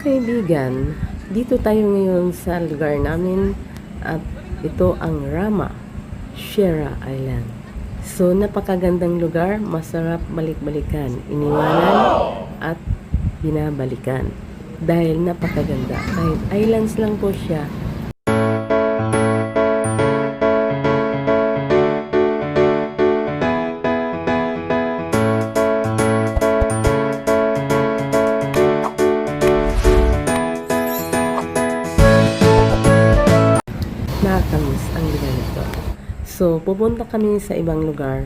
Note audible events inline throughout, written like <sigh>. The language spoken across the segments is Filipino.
Mga kaibigan, dito tayo ngayon sa lugar namin at ito ang Rama, Sierra Island. So, napakagandang lugar, masarap balik-balikan, iniwanan at binabalikan. Dahil napakaganda. Kahit islands lang po siya, So, pupunta kami sa ibang lugar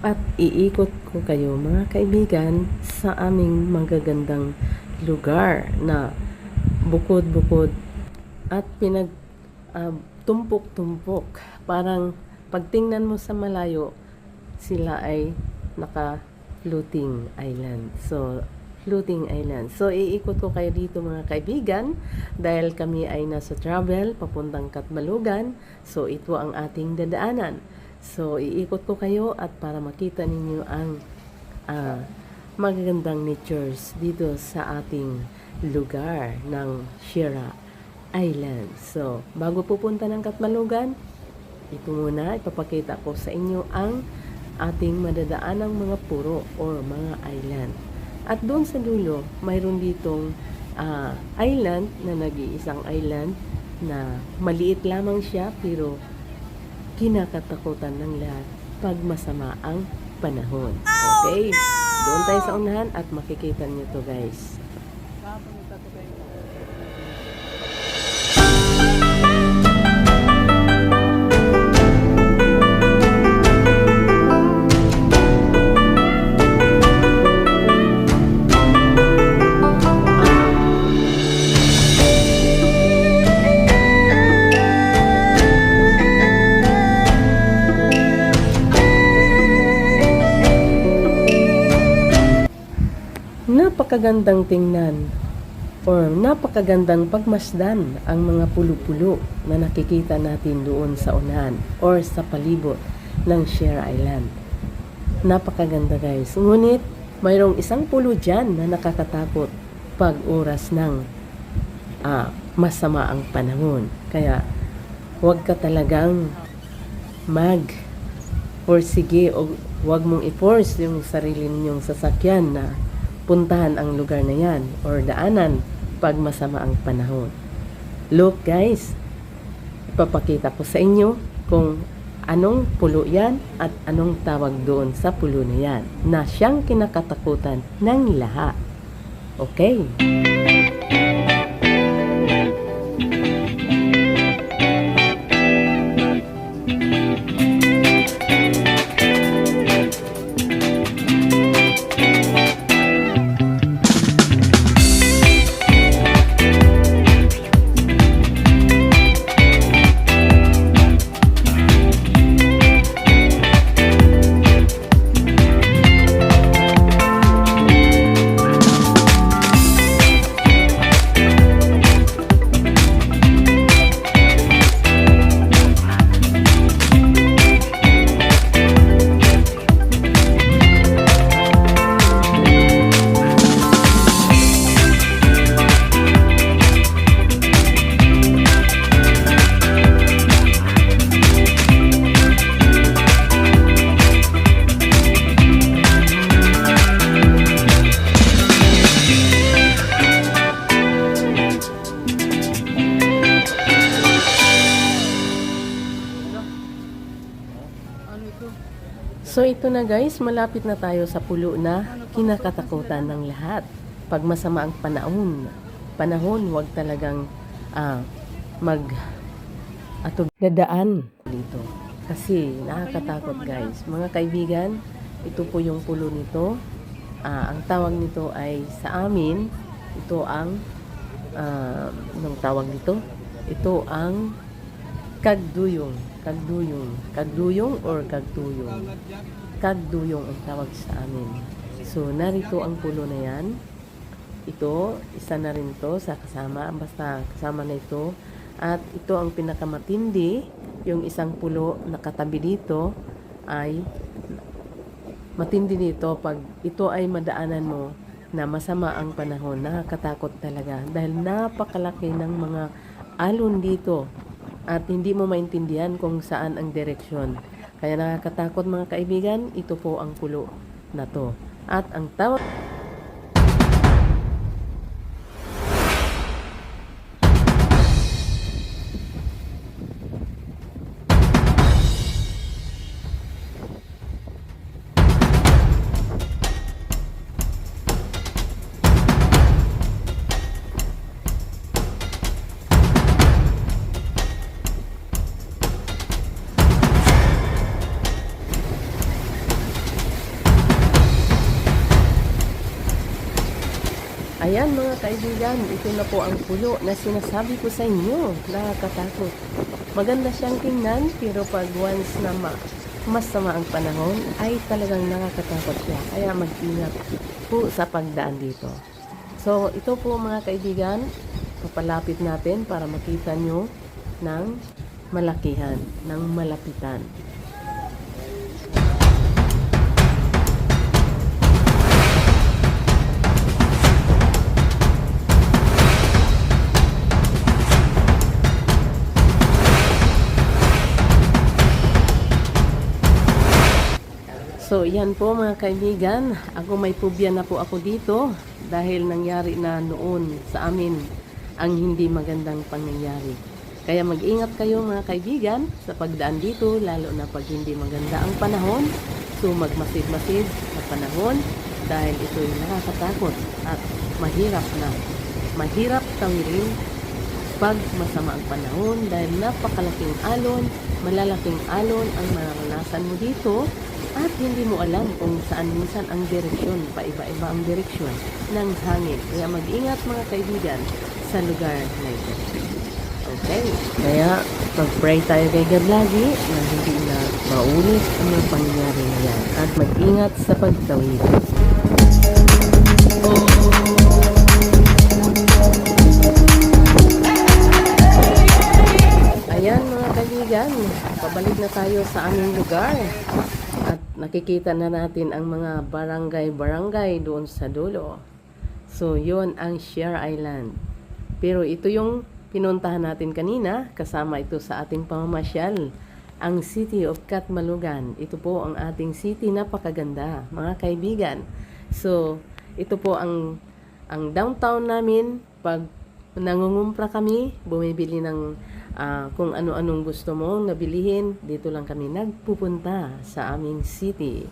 at iikot ko kayo mga kaibigan sa aming magagandang lugar na bukod-bukod at pinag ah, tumpok-tumpok. Parang pagtingnan mo sa malayo, sila ay naka floating island. So, floating island. So, iikot ko kayo dito mga kaibigan dahil kami ay nasa travel papuntang Katmalugan. So, ito ang ating dadaanan. So, iikot ko kayo at para makita ninyo ang ah, magagandang natures dito sa ating lugar ng Shira Island. So, bago pupunta ng Katmalugan, ito muna, ipapakita ko sa inyo ang ating madadaanang mga puro or mga island. At doon sa dulo, mayroon ditong ah, island na nag-iisang island na maliit lamang siya pero kinakatakutan ng lahat pag masama ang panahon. Okay? Doon tayo sa unahan at makikita niyo to guys. Napakagandang tingnan or napakagandang pagmasdan ang mga pulo-pulo na nakikita natin doon sa unahan or sa palibot ng Share Island. Napakaganda guys. Ngunit mayroong isang pulo dyan na nakakatakot pag oras ng ah, masama ang panahon. Kaya huwag ka talagang mag or sige o huwag mong i-force yung sarili ninyong sasakyan na puntahan ang lugar na yan or daanan pag masama ang panahon. Look guys, ipapakita ko sa inyo kung anong pulo yan at anong tawag doon sa pulo na yan na siyang kinakatakutan ng lahat. Okay? So ito na guys, malapit na tayo sa pulo na kinakatakutan ng lahat. Pag masama ang panahon, panahon wag talagang ah, mag ato dadaan dito. Kasi nakakatakot guys. Mga kaibigan, ito po yung pulo nito. Ah, ang tawag nito ay sa amin, ito ang ah, anong tawag nito? Ito ang kagduyong. Kagduyong. Kagduyong or kagduyong? Kagduyong ang tawag sa amin. So, narito ang pulo na yan. Ito, isa na rin to sa kasama. Basta kasama na ito. At ito ang pinakamatindi. Yung isang pulo na katabi dito ay matindi dito pag ito ay madaanan mo na masama ang panahon. Nakakatakot talaga dahil napakalaki ng mga alon dito at hindi mo maintindihan kung saan ang direksyon. Kaya nakakatakot mga kaibigan, ito po ang pulo na to. At ang tawag Ayan mga kaibigan, ito na po ang pulo na sinasabi ko sa inyo. Nakakatakot. Maganda siyang tingnan, pero pag once na ma masama ang panahon, ay talagang nakakatakot siya. Kaya mag-ingat po sa pagdaan dito. So, ito po mga kaibigan, papalapit natin para makita nyo ng malakihan, ng malapitan. So, yan po mga kaibigan. Ako may pubya na po ako dito dahil nangyari na noon sa amin ang hindi magandang pangyayari. Kaya mag-ingat kayo mga kaibigan sa pagdaan dito, lalo na pag hindi maganda ang panahon. So, magmasid-masid na panahon dahil ito'y nakakatakot at mahirap na. Mahirap tawirin pag masama ang panahon dahil napakalaking alon, malalaking alon ang mararanasan mo dito at hindi mo alam kung saan minsan ang direksyon, paiba-iba ang direksyon ng hangin. Kaya mag-ingat mga kaibigan sa lugar na ito. Okay? Kaya mag-pray tayo kay God lagi na hindi na maulit ang mga pangyayari na. At mag-ingat sa pagtawid. Ayan mga kaibigan, pabalik na tayo sa aming lugar. Nakikita na natin ang mga barangay-barangay doon sa dulo. So, yon ang Share Island. Pero ito yung pinuntahan natin kanina, kasama ito sa ating pamamasyal. Ang City of Katmalugan. Ito po ang ating city, napakaganda, mga kaibigan. So, ito po ang ang downtown namin pag nangungumpra kami, bumibili ng ah, kung ano-anong gusto mong nabilihin, dito lang kami nagpupunta sa aming city.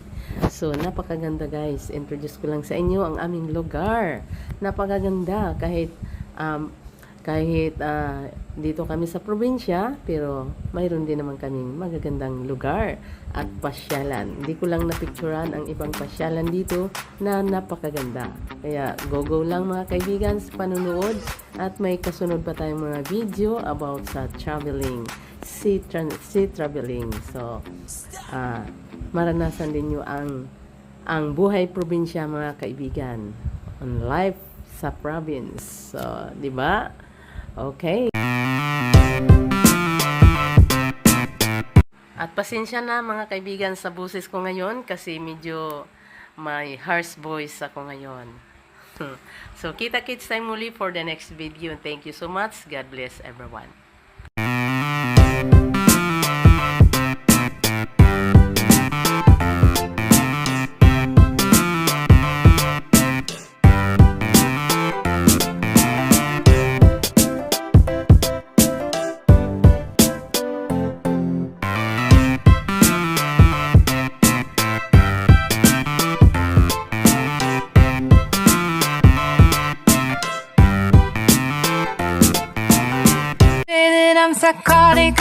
So, napakaganda guys. Introduce ko lang sa inyo ang aming lugar. Napakaganda kahit um, kahit ah, dito kami sa probinsya, pero mayroon din naman kaming magagandang lugar at pasyalan. Hindi ko lang napicturan ang ibang pasyalan dito na napakaganda. Kaya go-go lang mga kaibigan sa panunood at may kasunod pa tayong mga video about sa traveling, sea, tran- sea traveling. So, ah, maranasan din nyo ang ang buhay probinsya mga kaibigan on life sa province. So, di ba? Okay. At pasensya na mga kaibigan sa busis ko ngayon kasi medyo may harsh voice ako ngayon. <laughs> so, kita-kits time muli for the next video. Thank you so much. God bless everyone. Psychotic,